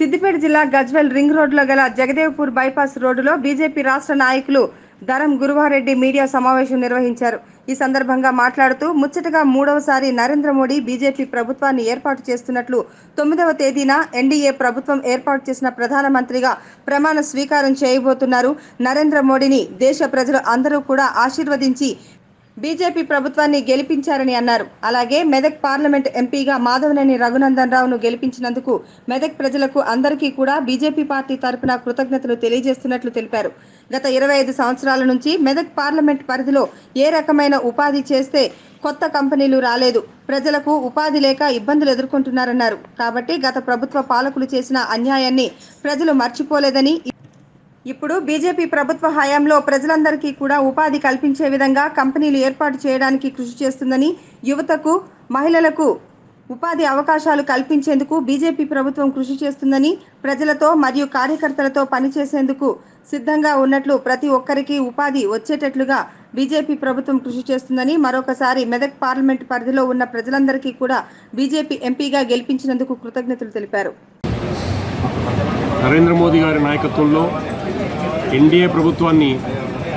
సిద్దిపేట జిల్లా గజ్వెల్ రింగ్ రోడ్లో గల జగదేవ్పూర్ బైపాస్ రోడ్డులో బీజేపీ రాష్ట్ర నాయకులు ధరం గురువారెడ్డి మీడియా సమావేశం నిర్వహించారు. ఈ సందర్భంగా మాట్లాడుతూ ముచ్చటగా మూడవసారి నరేంద్ర మోడీ బీజేపీ ప్రభుత్వాన్ని ఏర్పాటు చేస్తున్నట్లు తొమ్మిదవ తేదీన ఎన్డీఏ ప్రభుత్వం ఏర్పాటు చేసిన ప్రధానమంత్రిగా ప్రమాణ స్వీకారం చేయబోతున్నారు. నరేంద్ర మోడీని దేశ ప్రజలు అందరూ కూడా ఆశీర్వదించి బీజేపీ ప్రభుత్వాన్ని గెలిపించారని అన్నారు. అలాగే మెదక్ పార్లమెంట్ ఎంపీగా మాధవనేని రఘునందన్ రావును గెలిపించినందుకు మెదక్ ప్రజలకు అందరికీ కూడా బీజేపీ పార్టీ తరపున కృతజ్ఞతలు తెలియజేస్తున్నట్లు తెలిపారు. గత ఇరవై ఐదు సంవత్సరాల నుంచి మెదక్ పార్లమెంట్ పరిధిలో ఏ రకమైన ఉపాధి చేస్తే కొత్త కంపెనీలు రాలేదు ప్రజలకు ఉపాధి లేక ఇబ్బందులు ఎదుర్కొంటున్నారన్నారు. కాబట్టి గత ప్రభుత్వ పాలకులు చేసిన అన్యాయాన్ని ప్రజలు మర్చిపోలేదని ఇప్పుడు బీజేపీ ప్రభుత్వ హయాంలో ప్రజలందరికీ కూడా ఉపాధి కల్పించే విధంగా కంపెనీలు ఏర్పాటు చేయడానికి కృషి చేస్తుందని యువతకు మహిళలకు ఉపాధి అవకాశాలు కల్పించేందుకు బీజేపీ ప్రభుత్వం కృషి చేస్తుందని ప్రజలతో మరియు కార్యకర్తలతో పనిచేసేందుకు సిద్ధంగా ఉన్నట్లు ప్రతి ఒక్కరికి ఉపాధి వచ్చేటట్లుగా బీజేపీ ప్రభుత్వం కృషి చేస్తుందని మరొకసారి మెదక్ పార్లమెంట్ పరిధిలో ఉన్న ప్రజలందరికీ కూడా బీజేపీ ఎంపీగా గెలిపించినందుకు కృతజ్ఞతలు తెలిపారు. నరేంద్ర మోదీ గారి నాయకత్వంలో ఎన్డీఏ ప్రభుత్వాన్ని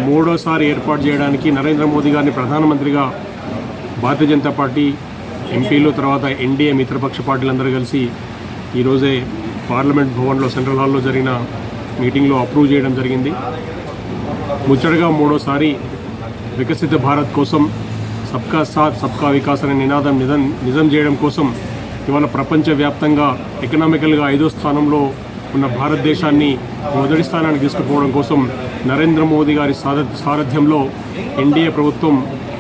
మూడోసారి ఏర్పాటు చేయడానికి నరేంద్ర మోదీ గారిని ప్రధానమంత్రిగా భారతీయ జనతా పార్టీ ఎంపీలు తర్వాత ఎన్డీఏ మిత్రపక్ష పార్టీలందరూ కలిసి ఈరోజే పార్లమెంట్ భవన్లో సెంట్రల్ హాల్లో జరిగిన మీటింగ్లో అప్రూవ్ చేయడం జరిగింది. ముచ్చటగా మూడోసారి వికసిత భారత్ కోసం సబ్కా సాత్ సబ్కా వికాస్ అనే నినాదం నిజం నిజం చేయడం కోసం ఇవాళ ప్రపంచవ్యాప్తంగా ఎకనామికల్గా ఐదో స్థానంలో ఉన్న భారతదేశాన్ని మొదటి స్థానానికి తీసుకుపోవడం కోసం నరేంద్ర మోదీ గారి సార సారథ్యంలో ఎన్డీఏ ప్రభుత్వం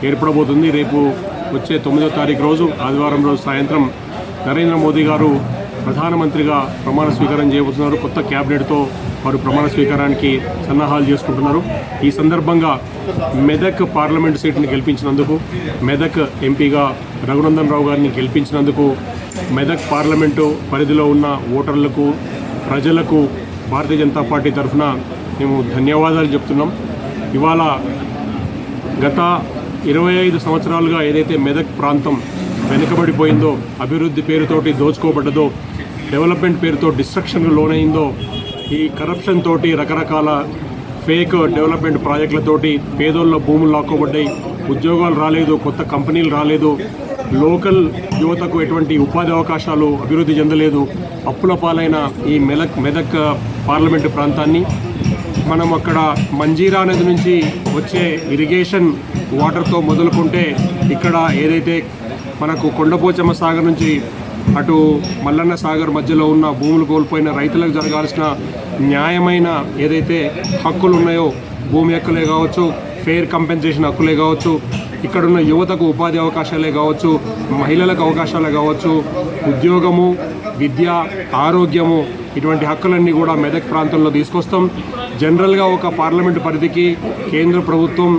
ఏర్పడబోతుంది. రేపు వచ్చే తొమ్మిదో తారీఖు రోజు ఆదివారం రోజు సాయంత్రం నరేంద్ర మోదీ గారు ప్రధానమంత్రిగా ప్రమాణ స్వీకారం చేయబోతున్నారు. కొత్త క్యాబినెట్తో వారు ప్రమాణ స్వీకారానికి సన్నాహాలు చేసుకుంటున్నారు. ఈ సందర్భంగా మెదక్ పార్లమెంట్ సీట్ని గెలిపించినందుకు మెదక్ ఎంపీగా రఘునందన్ రావు గారిని గెలిపించినందుకు మెదక్ పార్లమెంటు పరిధిలో ఉన్న ఓటర్లకు ప్రజలకు భారతీయ జనతా పార్టీ తరఫున మేము ధన్యవాదాలు చెప్తున్నాం. ఇవాళ గత ఇరవై ఐదు సంవత్సరాలుగా ఏదైతే మెదక్ ప్రాంతం వెనుకబడిపోయిందో అభివృద్ధి పేరుతోటి దోచుకోబడ్డదో డెవలప్మెంట్ పేరుతో డిస్ట్రక్షన్కు లోనైందో ఈ కరప్షన్ తోటి రకరకాల ఫేక్ డెవలప్మెంట్ ప్రాజెక్టులతోటి పేదోళ్ళ భూములు లాక్కోబడ్డాయి. ఉద్యోగాలు రాలేదు కొత్త కంపెనీలు రాలేదు. లోకల్ యువతకు ఎటువంటి ఉపాధి అవకాశాలు అభివృద్ధి చెందలేదు. అప్పుల పాలైన ఈ మెదక్ మెదక్ పార్లమెంటు ప్రాంతాన్ని మనం అక్కడ మంజీరా నది నుంచి వచ్చే ఇరిగేషన్ వాటర్తో మొదలుకుంటే ఇక్కడ ఏదైతే మనకు కొండపోచమ్మ సాగర్ నుంచి అటు మల్లన్న సాగర్ మధ్యలో ఉన్న భూములు కోల్పోయిన రైతులకు జరగాల్సిన న్యాయమైన ఏదైతే హక్కులు ఉన్నాయో భూమి హక్కులే కావచ్చు ఫెయిర్ కంపెన్సేషన్ హక్కులే కావచ్చు ఇక్కడున్న యువతకు ఉపాధి అవకాశాలే కావచ్చు మహిళలకు అవకాశాలే కావచ్చు ఉద్యోగము విద్య ఆరోగ్యము ఇటువంటి హక్కులన్నీ కూడా మెదక్ ప్రాంతంలో తీసుకొస్తాం. జనరల్గా ఒక పార్లమెంటు పరిధికి కేంద్ర ప్రభుత్వం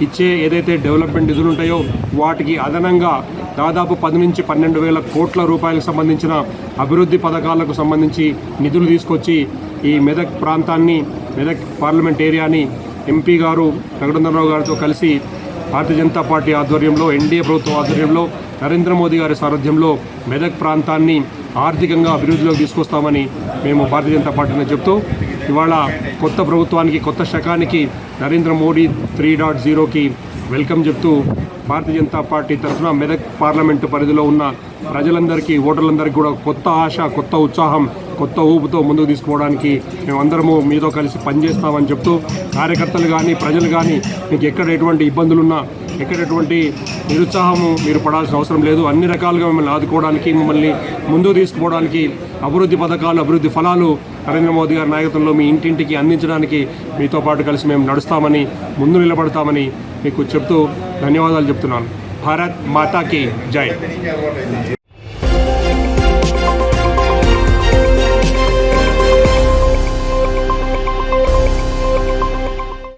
ఇచ్చే ఏదైతే డెవలప్మెంట్ నిధులు ఉంటాయో వాటికి అదనంగా దాదాపు పది నుంచి పన్నెండు వేల కోట్ల రూపాయలకు సంబంధించిన అభివృద్ధి పథకాలకు సంబంధించి నిధులు తీసుకొచ్చి ఈ మెదక్ ప్రాంతాన్ని మెదక్ పార్లమెంట్ ఏరియాని ఎంపీ గారు రఘునందనరావు గారితో కలిసి భారతీయ జనతా పార్టీ ఆధ్వర్యంలో ఎన్డీఏ ప్రభుత్వం ఆధ్వర్యంలో నరేంద్ర మోదీ గారి సారథ్యంలో మెదక్ ప్రాంతాన్ని ఆర్థికంగా అభివృద్ధిలోకి తీసుకొస్తామని మేము భారతీయ జనతా పార్టీని చెప్తూ ఇవాళ కొత్త ప్రభుత్వానికి కొత్త శకానికి నరేంద్ర మోడీ త్రీ డాట్ జీరోకి వెల్కమ్ చెప్తూ భారతీయ జనతా పార్టీ తరఫున మెదక్ పార్లమెంటు పరిధిలో ఉన్న ప్రజలందరికీ ఓటర్లందరికీ కూడా కొత్త ఆశ కొత్త ఉత్సాహం కొత్త ఊపుతో ముందుకు తీసుకోవడానికి మేమందరము మీతో కలిసి పనిచేస్తామని చెప్తూ కార్యకర్తలు కానీ ప్రజలు కానీ మీకు ఎక్కడ ఎటువంటి ఇబ్బందులున్నా ఎక్కడటువంటి నిరుత్సాహము మీరు పడాల్సిన అవసరం లేదు. అన్ని రకాలుగా మిమ్మల్ని ఆదుకోవడానికి మిమ్మల్ని ముందుకు తీసుకుపోవడానికి అభివృద్ధి పథకాలు అభివృద్ధి ఫలాలు నరేంద్ర మోదీ గారి నాయకత్వంలో మీ ఇంటింటికి అందించడానికి మీతో పాటు కలిసి మేము నడుస్తామని ముందు నిలబడతామని మీకు చెప్తూ ధన్యవాదాలు చెప్తున్నాను. భారత్ మాతాకి జై.